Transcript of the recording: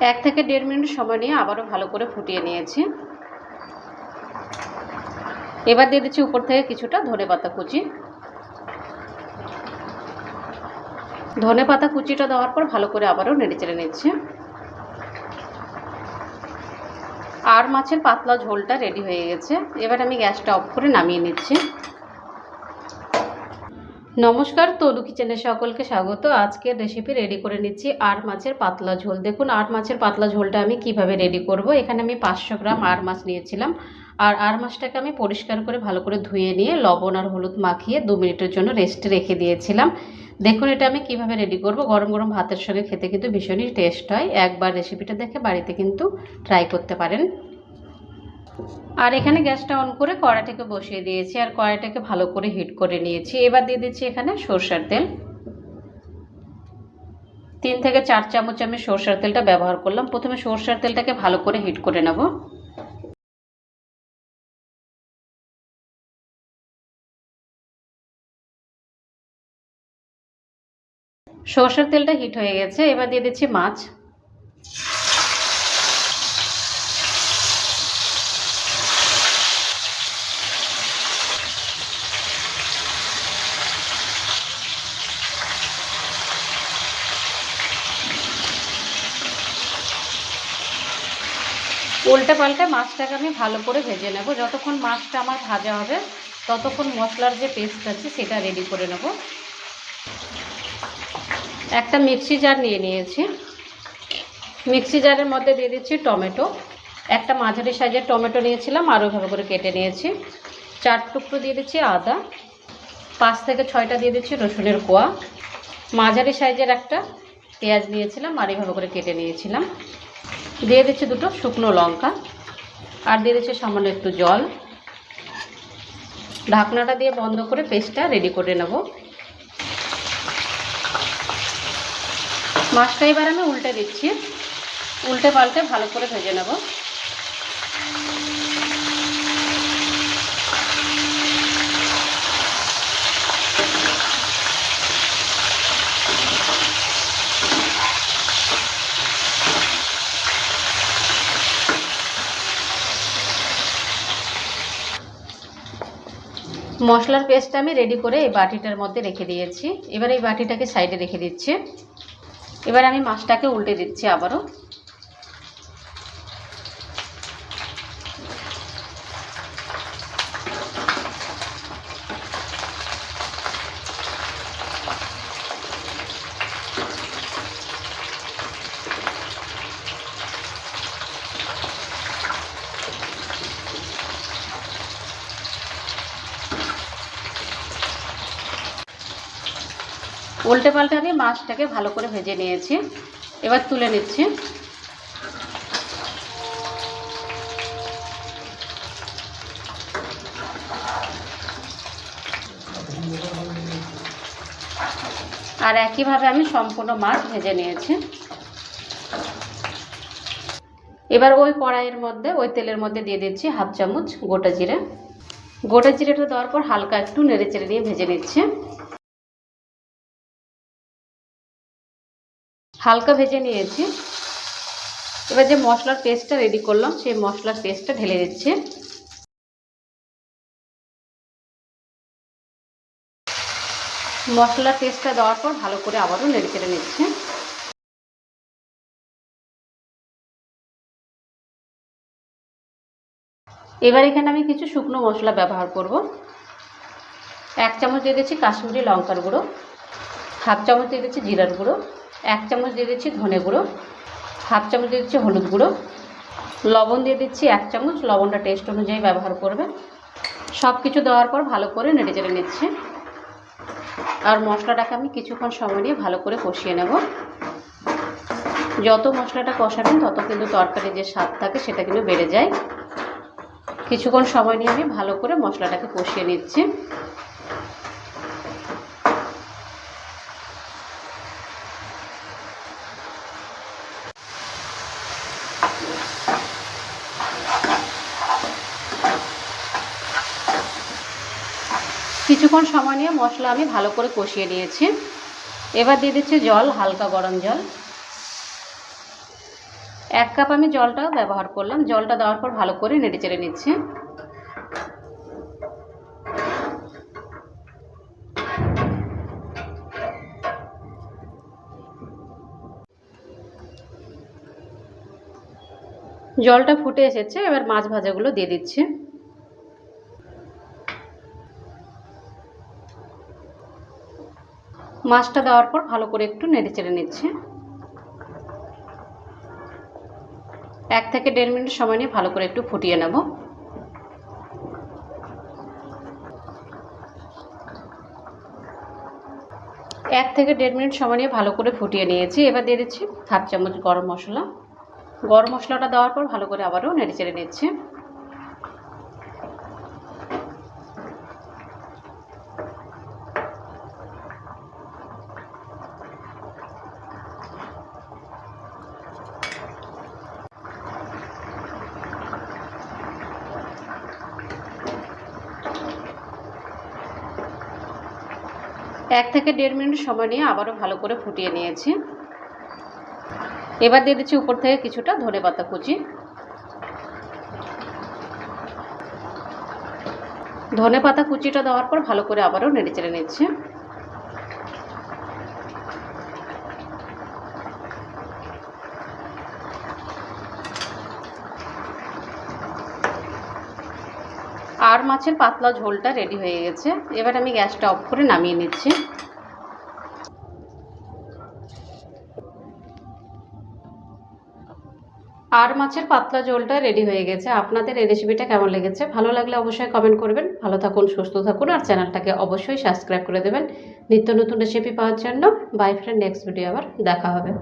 এক থেকে দেড় মিনিট সময় নিয়ে আবারও ভালো করে ফুটিয়ে নিয়েছি। এবার দিয়ে দিচ্ছি উপর থেকে কিছুটা ধনে পাতা কুচি। ধনে পাতা কুচিটা দেওয়ার পর ভালো করে আবারও নেড়ে চেড়ে নিচ্ছে। আর মাছের পাতলা ঝোলটা রেডি হয়ে গেছে। এবার আমি গ্যাসটা অফ করে নামিয়ে নিচ্ছি। নমস্কার তলু কিচেনে সকলকে স্বাগত। আজকের রেসিপি রেডি করে নিচ্ছি আর মাছের পাতলা ঝোল। দেখুন আর মাছের পাতলা ঝোলটা আমি কীভাবে রেডি করব? এখানে আমি পাঁচশো গ্রাম আর মাছ নিয়েছিলাম। আর আর মাছটাকে আমি পরিষ্কার করে ভালো করে ধুয়ে নিয়ে লবণ আর হলুদ মাখিয়ে দু মিনিটের জন্য রেস্টে রেখে দিয়েছিলাম। দেখুন, এটা আমি কীভাবে রেডি করব? গরম গরম ভাতের সঙ্গে খেতে কিন্তু ভীষণই টেস্ট হয়। একবার রেসিপিটা দেখে বাড়িতে কিন্তু ট্রাই করতে পারেন। আর এখানে গ্যাসটা অন করে কড়াইটাকে বসিয়ে দিয়েছি, আর কড়াইটাকে ভালো করে হিট করে নিয়েছি। এবার দিয়ে দিচ্ছি এখানে সর্ষের তেল। তিন থেকে চার চামচ আমি সর্ষের তেলটা ব্যবহার করলাম। প্রথমে সর্ষের তেলটাকে ভালো করে হিট করে নেব। সর্ষের তেলটা হিট হয়ে গেছে। এবার দিয়ে দিচ্ছি মাছ। উল্টে পাল্টে মাছটাকে আমি ভালো করে ভেজে নেব। যতক্ষণ মাছটা আমার ভাজা হবে, ততক্ষণ মশলার যে পেস্ট আছে সেটা রেডি করে নেব। একটা মিক্সি জার নিয়ে নিয়েছি। মিক্সি জারের মধ্যে দিয়ে দিচ্ছি টমেটো। একটা মাঝারি সাইজের টমেটো নিয়েছিলাম আরও ভালো করে কেটে নিয়েছি। চার টুকরো দিয়ে দিচ্ছি আদা। পাঁচ থেকে ছয়টা দিয়ে দিচ্ছি রসুনের কোয়া। মাঝারি সাইজের একটা পেঁয়াজ নিয়েছিলাম, আর এইভাবে করে কেটে নিয়েছিলাম। দিয়ে দিচ্ছি দুটো শুকনো লঙ্কা আর দিয়ে দিচ্ছি সামান্য একটু জল। ঢাকনাটা দিয়ে বন্ধ করে পেস্টটা রেডি করে নেব। মাছটা এবার আমি উল্টে দিচ্ছি। উল্টে পাল্টে ভালো করে ভেজে নেব। মশলার পেস্টটা আমি রেডি করে এই বাটিটার মধ্যে রেখে দিয়েছি। এবার এই বাটিটাকে সাইডে রেখে দিচ্ছি। এবার আমি মাছটাকে উল্টে দিচ্ছি আবারও। উল্টে পাল্টে আমি মাছটাকে ভালো করে ভেজে নিয়েছি। এবার তুলে নিচ্ছি। আর একইভাবে আমি সম্পূর্ণ মাছ ভেজে নিয়েছি। এবার ওই কড়াইয়ের মধ্যে, ওই তেলের মধ্যে দিয়ে দিচ্ছি হাফ চামচ গোটা জিরে। গোটা জিরেটা দেওয়ার পর হালকা একটু নেড়ে চেড়ে নিয়ে ভেজে নিচ্ছে। হালকা ভেজে নিয়েছি। এবার যে মশলার পেস্টটা রেডি করলাম, সেই মশলার পেস্টটা ঢেলে দিচ্ছি। মশলার পেস্টটা দেওয়ার পর ভালো করে আবারও নেড়ে চেড়ে নিচ্ছে। এবার এখানে আমি কিছু শুকনো মশলা ব্যবহার করব। এক চামচ দিয়ে দিচ্ছি কাশ্মীরি লঙ্কার গুঁড়ো, হাফ চামচ দিয়ে দিচ্ছি জিরার গুঁড়ো এক চামচ দিয়ে দিচ্ছি ধনে গুঁড়ো, হাফ চামচ দিয়ে দিচ্ছি হলুদ গুঁড়ো, লবণ দিয়ে দিচ্ছি এক চামচ, লবণটা টেস্ট অনুযায়ী ব্যবহার করবে। সব কিছু দেওয়ার পর ভালো করে নেড়ে চেড়ে নিচ্ছি। আর মশলাটাকে আমি কিছুক্ষণ সময় নিয়ে ভালো করে কষিয়ে নেব। যত মশলাটা কষাবেন, তত কিন্তু তরকারি যে স্বাদ থাকে, সেটা কিন্তু বেড়ে যায়। কিছুক্ষণ সময় নিয়ে আমি ভালো করে মশলাটাকে কষিয়ে নিচ্ছি। কিছুক্ষণ সময় নিয়ে মশলা আমি ভালো করে কষিয়ে নিয়েছি। এবার দিয়ে দিচ্ছি জল, হালকা গরম জল। এক কাপ আমি জলটাও ব্যবহার করলাম। জলটা দেওয়ার পর ভালো করে নেড়ে চেড়ে নিচ্ছি। জলটা ফুটে এসেছে, এবার মাছ ভাজাগুলো দিয়ে দিচ্ছি। মাছটা দেওয়ার পর ভালো করে একটু নেড়ে চেড়ে নিচ্ছি। এক থেকে দেড় মিনিট সময় নিয়ে ভালো করে একটু ফুটিয়ে নেব। এক থেকে দেড় মিনিট সময় নিয়ে ভালো করে ফুটিয়ে নিয়েছি। এবার দিয়ে দিচ্ছি হাফ চামচ গরম মশলা। গরম মশলাটা দেওয়ার পর ভালো করে আবারও নেড়ে চেড়ে নিচ্ছি। এক থেকে দেড় মিনিট সময় নিয়ে আবারও ভালো করে ফুটিয়ে নিয়েছি। এবার দিয়ে দিচ্ছি উপর থেকে কিছুটা ধনে পাতা কুচি। ধনে পাতা কুচিটা দেওয়ার পর ভালো করে আবারও নেড়ে চেড়ে নিচ্ছি। আর মাছের পাতলা ঝোলটা রেডি হয়ে গেছে। এবার আমি গ্যাসটা অফ করে নামিয়ে নিচ্ছি। আর মাছের পাতলা ঝোলটা রেডি হয়ে গেছে। আপনাদের এই রেসিপিটা কেমন লেগেছে? ভালো লাগলে অবশ্যই কমেন্ট করবেন। ভালো থাকুন, সুস্থ থাকুন আর চ্যানেলটাকে অবশ্যই সাবস্ক্রাইব করে দেবেন। নিত্য নতুন রেসিপি পাওয়ার জন্য। বাই ফ্রেন্ড নেক্সট ভিডিও আবার দেখা হবে।